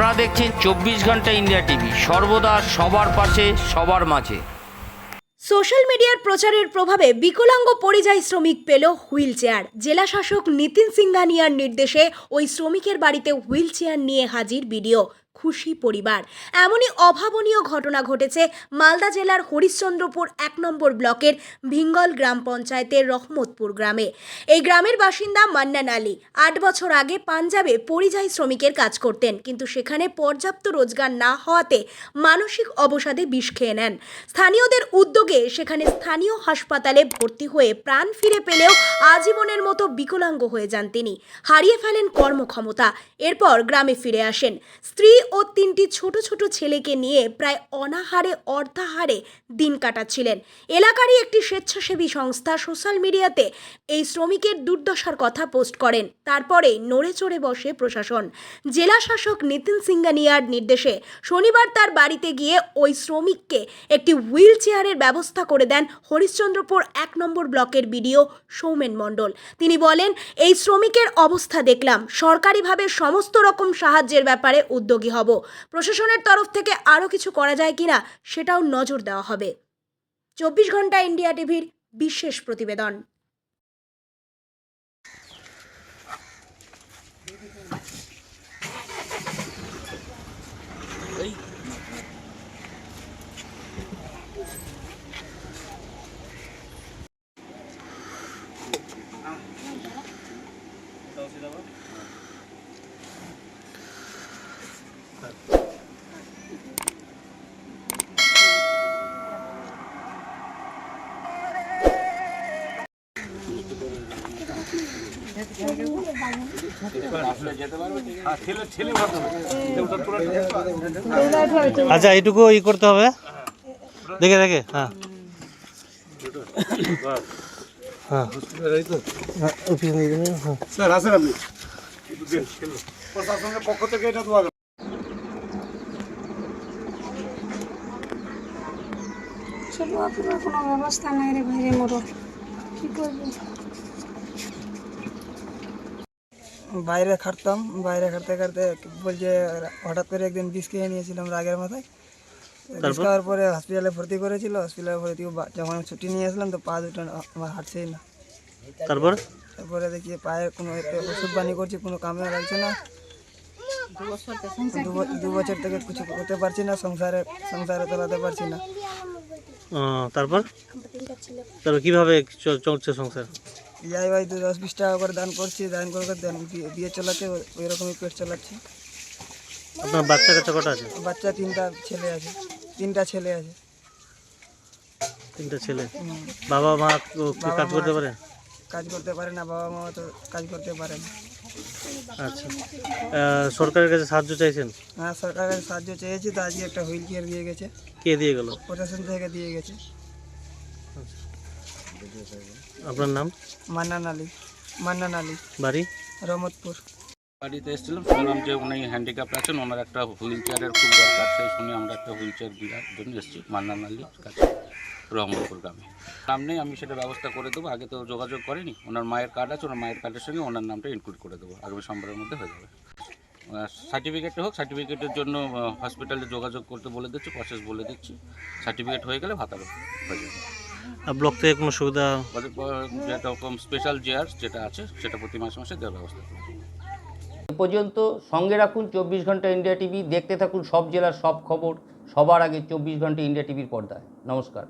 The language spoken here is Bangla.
আপনারা দেখছেন চব্বিশ ঘণ্টা ইন্ডিয়া টিভি। সর্বদা সবার পাশে, সবার মাঝে। সোশ্যাল মিডিয়ার প্রচারের প্রভাবে বিকলাঙ্গ পরিযায়ী শ্রমিক পেল হুইল চেয়ার জেলা শাসক নিতিন সিংহানিয়ার নির্দেশে ওই শ্রমিকের বাড়িতে হুইল চেয়ার নিয়ে হাজির ভিডিও খুশি পরিবার। এমনই অভাবনীয় ঘটনা ঘটেছে মালদা জেলার হরিশ্চন্দ্রপুর এক নম্বর ব্লকের ভিঙ্গল গ্রাম পঞ্চায়েতের রহমতপুর গ্রামে। এই গ্রামের বাসিন্দা মান্নান আলী আট বছর আগে পাঞ্জাবে পরিযায়ী শ্রমিকের কাজ করতেন, কিন্তু সেখানে পর্যাপ্ত রোজগার না হওয়াতে মানসিক অবসাদে বিষ খেয়ে নেন। স্থানীয়দের উদ্যোগে সেখানে স্থানীয় হাসপাতালে ভর্তি হয়ে প্রাণ ফিরে পেলেও আজীবনের মতো বিকলাঙ্গ হয়ে যান তিনি। হারিয়ে ফেলেন কর্মক্ষমতা, এরপর গ্রামে ফিরে আসেন। স্ত্রী ও তিনটি ছোট ছোট ছেলেকে নিয়ে প্রায় অনাহারে, অর্ধাহারে দিন কাটাচ্ছিলেন। এলাকারই একটি স্বেচ্ছাসেবী সংস্থা সোশ্যাল মিডিয়াতে এই শ্রমিকের দুর্দশার কথা পোস্ট করেন। তারপরে নড়ে চড়ে বসে প্রশাসন। জেলা শাসক নিতিন সিংহানিয়ার নির্দেশে শনিবার তার বাড়িতে গিয়ে ওই শ্রমিককে একটি হুইল চেয়ারের ব্যবস্থা করে দেন হরিশ্চন্দ্রপুর এক নম্বর ব্লকের বিডিও সৌমেন মণ্ডল। তিনি বলেন, এই শ্রমিকের অবস্থা দেখলাম। সরকারিভাবে সমস্ত রকম সাহায্যের ব্যাপারে উদ্যোগী হব। প্রশাসনের তরফ থেকে আরও কিছু করা যায় কিনা সেটাও নজর দেওয়া হবে। চব্বিশ ঘণ্টা ইন্ডিয়া টিভির বিশেষ প্রতিবেদন। আচ্ছা এইটুকু ই করতে হবে। দেখে দেখে হ্যাঁ। হ্যাঁ। হ্যাঁ, হ্যাঁ স্যার আসেন আপনি। প্রশাসনের পক্ষ থেকে এটা কোনো ব্যবস্থা নাই রে ভাই রে মোর কি করব? বাইরে খাটতাম বাইরে খাটতে খাটতে বলছে হঠাৎ করে একদিন বিষ খেয়ে নিয়েছিলাম রাগের মাথায়। বিষ খাওয়ার পরে হসপিটালে ভর্তি করেছিল হসপিটালে ভর্তি বা- যখন আমি ছুটি নিয়ে আসলাম তো পা দুটো না- আমার হাঁটছেই না। তারপর? তারপরে দেখি পায়ের কোনো এতে ওষুধ পানি করছি কোনো কামে লাগছে না। দু ব- দু বছর থেকে কিছু করতে পারছি না সংসারে সংসারে চালাতে পারছি না। ও, তারপর? তারপর কীভাবে চল- চলছে সংসার? যাই ভাই দু দশ বিশ টাকা করে দান করছি দান করে করে দান দিয়ে চালাতে ওই রকমই পেট চালাচ্ছি। আপনার বাচ্চা কাচ্চা কটা আছে? বাচ্চা তিনটা ছেলে আছে তিনটা ছেলে আছে। তিনটা ছেলে? বাবা মা কাজ করতে পারে? কাজ করতে পারে না বাবা মা তো কাজ করতে পারে না। আচ্ছা। সরকারের কাছে সাহায্য চাইছেন? হ্যাঁ সরকারের কাছে সাহায্য চেয়েছি তো আজকে একটা হুইল চেয়ার দিয়ে গেছে। কে দিয়ে গেল? প্রশাসন থেকে দিয়ে গেছে। আপনার নাম? মান্নান আলী। মান্নান আলী। বাড়ি? রহমতপুর। বাড়িতে এসেছিলাম শুনলাম যে উনি হ্যান্ডিক্যাপ আছেন ওনার একটা হুইল চেয়ারের খুব দরকার সেই শুনে আমরা একটা হুইল চেয়ার দেওয়ার জন্য এসেছি মান্নান আলীর কাছে রহমতপুর গ্রামে। নাম নেই আমি সেটা ব্যবস্থা করে দেবো আগে তো যোগাযোগ করিনি ওনার মায়ের কার্ড আছে ওনার মায়ের কার্ডের সঙ্গে ওনার নামটা ইনক্লুড করে দেবো আগামী সোমবারের মধ্যে হয়ে যাবে। সার্টিফিকেট হোক সার্টিফিকেটের জন্য হসপিটালে যোগাযোগ করতে বলে দিচ্ছি প্রসেস বলে দিচ্ছি সার্টিফিকেট হয়ে গেলে ভাতার হয়ে যাবে। ব্লক থেকে কোনো সুবিধা? যেরকম রকম স্পেশাল চেয়ার যেটা আছে সেটা প্রতি মাসে মাসে দেওয়ার ব্যবস্থা পর্যন্ত সঙ্গে রাখুন চব্বিশ ঘণ্টা ইন্ডিয়া টিভি দেখতে থাকুন সব জেলার সব খবর সবার আগে চব্বিশ ঘণ্টা ইন্ডিয়া টিভির পর্দায়। নমস্কার।